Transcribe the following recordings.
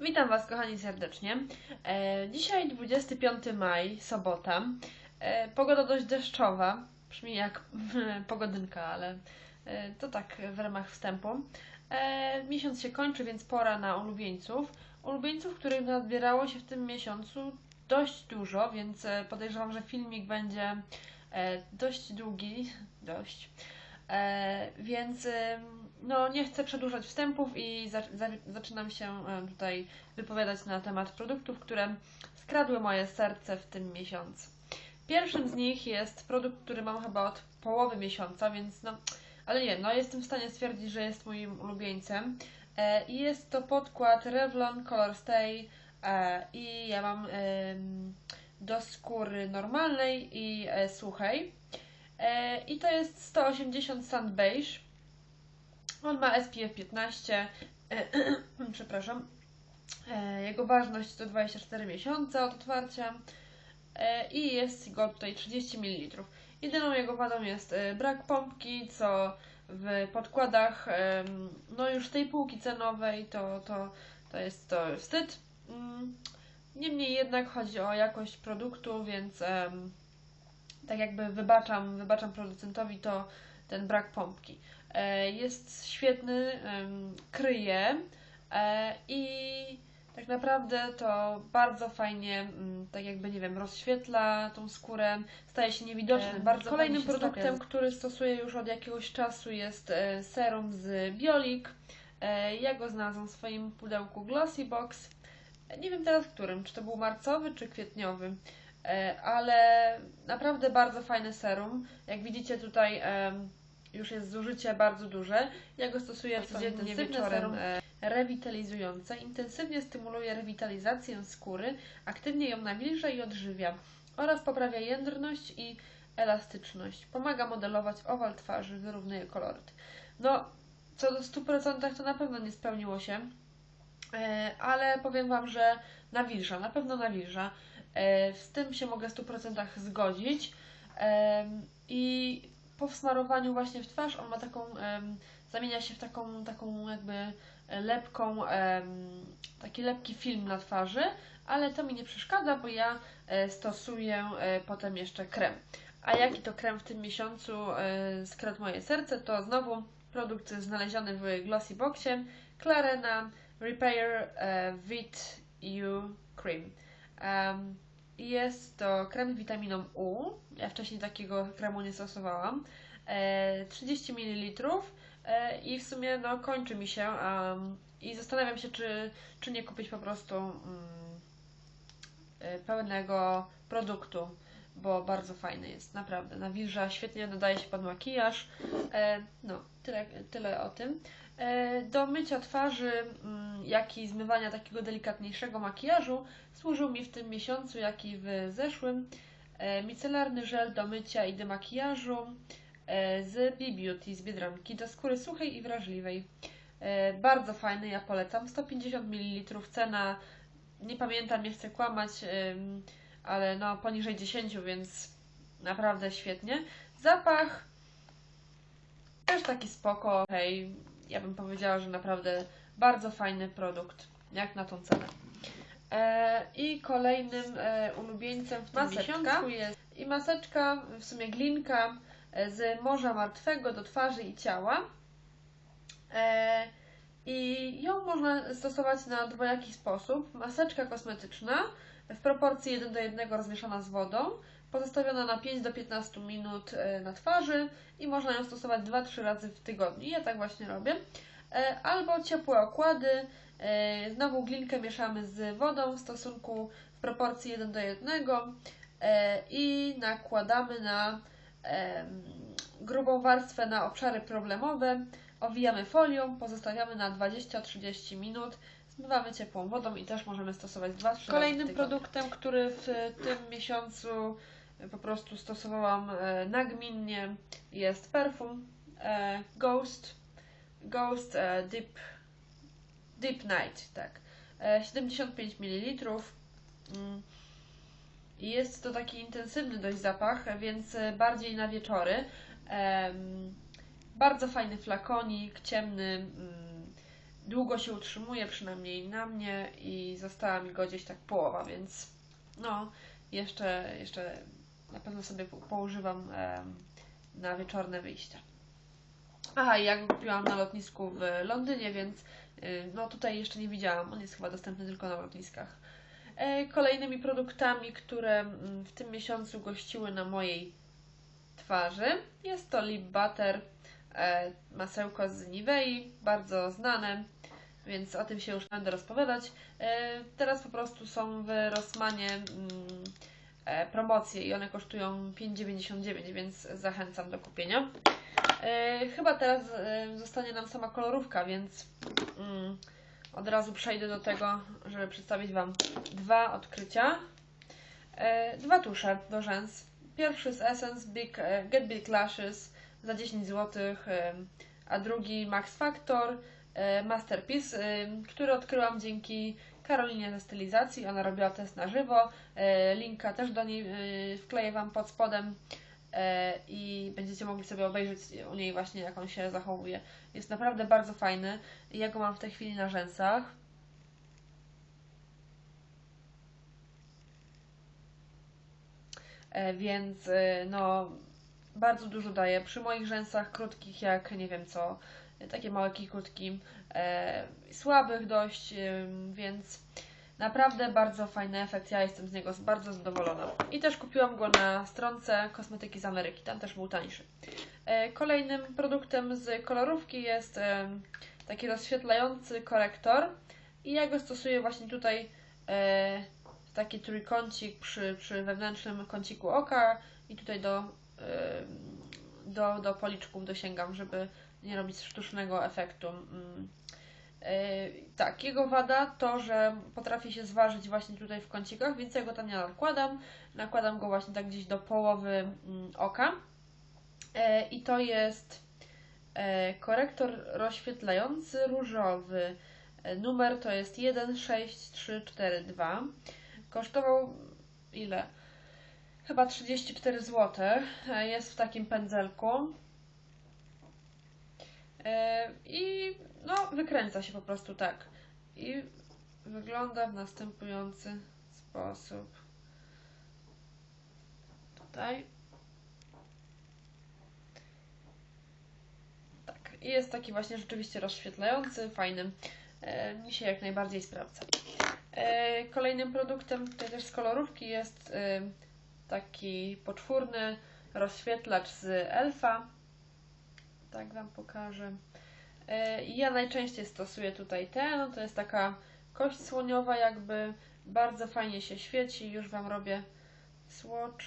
Witam Was, kochani, serdecznie. E, dzisiaj 25 maj, sobota. E, pogoda dość deszczowa, brzmi jak pogodynka, ale e, to tak w ramach wstępu. E, miesiąc się kończy, więc pora na ulubieńców. Ulubieńców, których nazbierało się w tym miesiącu dość dużo, więc e, podejrzewam, że filmik będzie e, dość długi, dość. E, więc e, no, nie chcę przedłużać wstępów i za, za, zaczynam się e, tutaj wypowiadać na temat produktów, które skradły moje serce w tym miesiącu. Pierwszym z nich jest produkt, który mam chyba od połowy miesiąca, więc no, ale nie, no jestem w stanie stwierdzić, że jest moim ulubieńcem. E, I jest to podkład Revlon Color Stay e, i ja mam em, do skóry normalnej i e, suchej. E, I to jest 180 Sand Beige. On ma SPF 15. E, przepraszam. E, jego ważność to 24 miesiące od otwarcia. E, I jest go tutaj 30 ml. Jedyną jego wadą jest brak pompki, co w podkładach, no już tej półki cenowej, to, to, to jest to wstyd. Mm, Niemniej jednak chodzi o jakość produktu, więc tak jakby wybaczam, wybaczam producentowi to ten brak pompki. E, Jest świetny, kryje e, i tak naprawdę to bardzo fajnie, tak jakby, nie wiem, rozświetla tą skórę, staje się niewidoczny. E, bardzo Kolejnym produktem, który stosuję już od jakiegoś czasu jest serum z Biolik. Ja go znalazłam w swoim pudełku Glossy Box. Nie wiem teraz którym, czy to był marcowy, czy kwietniowy. Ale naprawdę bardzo fajny serum. Jak widzicie tutaj już jest zużycie bardzo duże. Ja go stosuję To codziennie wieczorem. e, Rewitalizujące. Intensywnie stymuluje rewitalizację skóry, aktywnie ją nawilża i odżywia oraz poprawia jędrność i elastyczność. Pomaga modelować owal twarzy, wyrównuje koloryt. No, co do 100% to na pewno nie spełniło się, e, ale powiem Wam, że nawilża, na pewno nawilża. E, Z tym się mogę w 100% zgodzić. I po wsmarowaniu właśnie w twarz on ma taką, zamienia się w taką, taką jakby lepką, em, taki lepki film na twarzy, ale to mi nie przeszkadza, bo ja e, stosuję e, potem jeszcze krem. A jaki to krem w tym miesiącu e, skradł moje serce, to znowu produkt znaleziony w Glossy Boxie Clarena Repair e, Vit U Cream. Em, jest to krem z witaminą U. Ja wcześniej takiego kremu nie stosowałam. E, 30 ml e, i w sumie no, kończy mi się. em, I zastanawiam się, czy, czy nie kupić po prostu e, pełnego produktu, bo bardzo fajny jest, naprawdę. Nawilża, świetnie nadaje się pod makijaż. E, no, tyle, tyle o tym. E, Do mycia twarzy, mm, jak i zmywania takiego delikatniejszego makijażu służył mi w tym miesiącu, jak i w zeszłym e, micelarny żel do mycia i demakijażu e, z B-Beauty z Biedronki do skóry suchej i wrażliwej. Bardzo fajny, ja polecam. 150 ml cena, nie pamiętam, nie chcę kłamać, ale no poniżej 10, więc naprawdę świetnie. Zapach też taki spoko, hej, ja bym powiedziała, że naprawdę bardzo fajny produkt, jak na tą cenę. E, I kolejnym e, ulubieńcem w tym Maseczka. miesiącu jest i maseczka, w sumie glinka e, z Morza Martwego do twarzy i ciała. E, I ją można stosować na dwojaki sposób. Maseczka kosmetyczna w proporcji 1 do 1 rozmieszana z wodą, pozostawiona na 5 do 15 minut e, na twarzy i można ją stosować 2-3 razy w tygodniu. Ja tak właśnie robię. E, Albo ciepłe okłady. E, Znowu glinkę mieszamy z wodą w stosunku w proporcji 1 do 1 e, i nakładamy na grubą warstwę na obszary problemowe. Owijamy folią, pozostawiamy na 20-30 minut, zmywamy ciepłą wodą i też możemy stosować 2-3 razy w Kolejnym tygodniu. produktem, który w tym miesiącu po prostu stosowałam e, nagminnie jest perfum e, Ghost Ghost e, Deep Deep Night, tak. E, 75 ml. Mm. Jest to taki intensywny dość zapach, więc bardziej na wieczory. Bardzo fajny flakonik, ciemny. mm, długo się utrzymuje, przynajmniej na mnie i została mi go gdzieś tak połowa, więc no, jeszcze, jeszcze na pewno sobie po- poużywam na wieczorne wyjścia. Aha, i ja go kupiłam na lotnisku w Londynie, więc y, no tutaj jeszcze nie widziałam. On jest chyba dostępny tylko na lotniskach. E, Kolejnymi produktami, które mm, w tym miesiącu gościły na mojej twarzy, jest to lip butter, e, masełko z Nivei, bardzo znane, więc o tym się już będę rozpowiadać. E, Teraz po prostu są w Rossmanie mm, promocje i one kosztują 5,99, więc zachęcam do kupienia. E, Chyba teraz e, zostanie nam sama kolorówka, więc mm, od razu przejdę do tego, żeby przedstawić Wam dwa odkrycia. E, Dwa tusze do rzęs. Pierwszy z Essence Big, e, Get Big Lashes za 10 zł, e, a drugi Max Factor e, Masterpiece, e, który odkryłam dzięki Karolinie ze stylizacji. Ona robiła test na żywo. E, Linka też do niej e, wkleję Wam pod spodem e, i będziecie mogli sobie obejrzeć u niej właśnie jak on się zachowuje. Jest naprawdę bardzo fajny. Ja go mam w tej chwili na rzęsach. E, Więc e, no bardzo dużo daje. Przy moich rzęsach krótkich, jak nie wiem co, e, takie małe kikutki, e, słabych dość, e, więc naprawdę bardzo fajny efekt. Ja jestem z niego bardzo zadowolona. I też kupiłam go na stronce Kosmetyki z Ameryki, tam też był tańszy. E, Kolejnym produktem z kolorówki jest taki rozświetlający korektor i ja go stosuję właśnie tutaj w taki trójkącik przy, przy wewnętrznym kąciku oka i tutaj do, do, do policzków dosięgam, żeby nie robić sztucznego efektu. Mm. E, Tak, jego wada to, że potrafi się zważyć właśnie tutaj w kącikach, więc ja go tam nie nakładam. Nakładam go właśnie tak gdzieś do połowy mm, oka. E, I to jest e, korektor rozświetlający różowy. Numer to jest 16342. Kosztował ile? Chyba 34 zł. Jest w takim pędzelku. E, I no, wykręca się po prostu tak. I wygląda w następujący sposób. Tutaj. Tak. I jest taki właśnie rzeczywiście rozświetlający, fajny. E, mi się jak najbardziej sprawdza. E, kolejnym produktem, tutaj też z kolorówki, jest taki poczwórny rozświetlacz z Elfa. Tak Wam pokażę. E, ja najczęściej stosuję tutaj ten. To jest taka kość słoniowa, jakby bardzo fajnie się świeci. Już Wam robię swatch.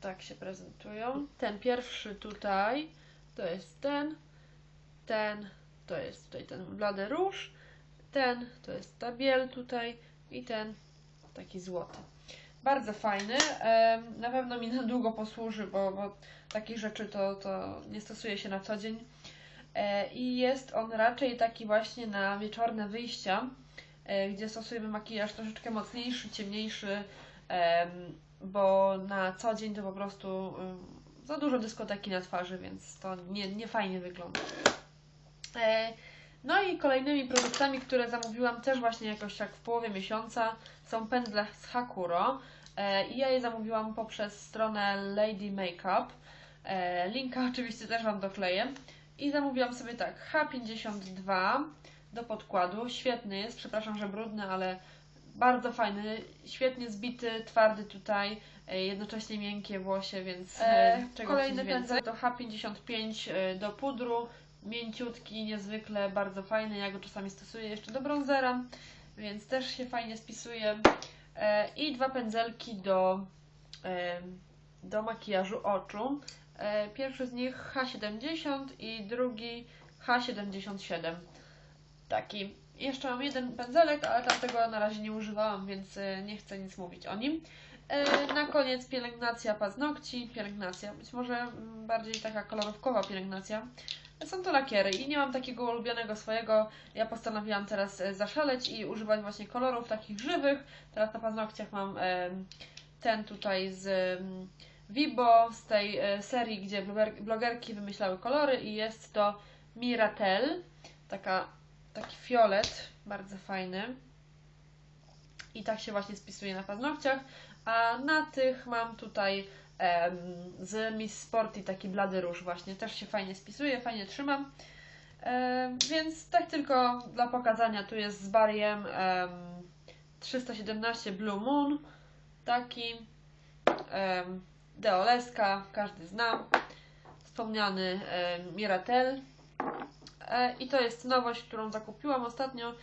Tak się prezentują. Ten pierwszy tutaj to jest ten, ten to jest tutaj ten blady róż, ten to jest ta biel tutaj i ten taki złoty. Bardzo fajny. Na pewno mi na długo posłuży, bo, bo takich rzeczy to, to nie stosuje się na co dzień. E, I jest on raczej taki właśnie na wieczorne wyjścia, e, gdzie stosujemy makijaż troszeczkę mocniejszy, ciemniejszy, em, bo na co dzień to po prostu za dużo dyskoteki na twarzy, więc to nie, nie fajnie wygląda. No i kolejnymi produktami, które zamówiłam też właśnie jakoś tak w połowie miesiąca są pędzle z Hakuro. E, I ja je zamówiłam poprzez stronę Lady Makeup. E, Linka oczywiście też Wam dokleję. I zamówiłam sobie tak, H52 do podkładu. Świetny jest, przepraszam, że brudny, ale bardzo fajny, świetnie zbity, twardy tutaj, e, jednocześnie miękkie włosie, więc e, czego kolejny więcej. To H55 e, do pudru, mięciutki, niezwykle bardzo fajny. Ja go czasami stosuję jeszcze do bronzera, więc też się fajnie spisuje. E, I dwa pędzelki do, e, do makijażu oczu. E, Pierwszy z nich H70 i drugi H77. Taki. Jeszcze mam jeden pędzelek, ale tamtego na razie nie używałam, więc nie chcę nic mówić o nim. Na koniec pielęgnacja paznokci. Pielęgnacja, być może mm, bardziej taka kolorówkowa pielęgnacja. Są to lakiery i nie mam takiego ulubionego swojego. Ja postanowiłam teraz e, zaszaleć i używać właśnie kolorów takich żywych. Teraz na paznokciach mam em, ten tutaj z mm, Vibo, z tej e, serii, gdzie bloger- blogerki wymyślały kolory i jest to Miratel, taka, taki fiolet, bardzo fajny. I tak się właśnie spisuje na paznokciach. A na tych mam tutaj z Miss Sporty taki blady róż właśnie. Też się fajnie spisuje, fajnie trzymam. Więc tak tylko dla pokazania, tu jest z bariem em, 317 Blue Moon, taki Deoleska, każdy zna, wspomniany Miratel. E, I to jest nowość, którą zakupiłam ostatnio.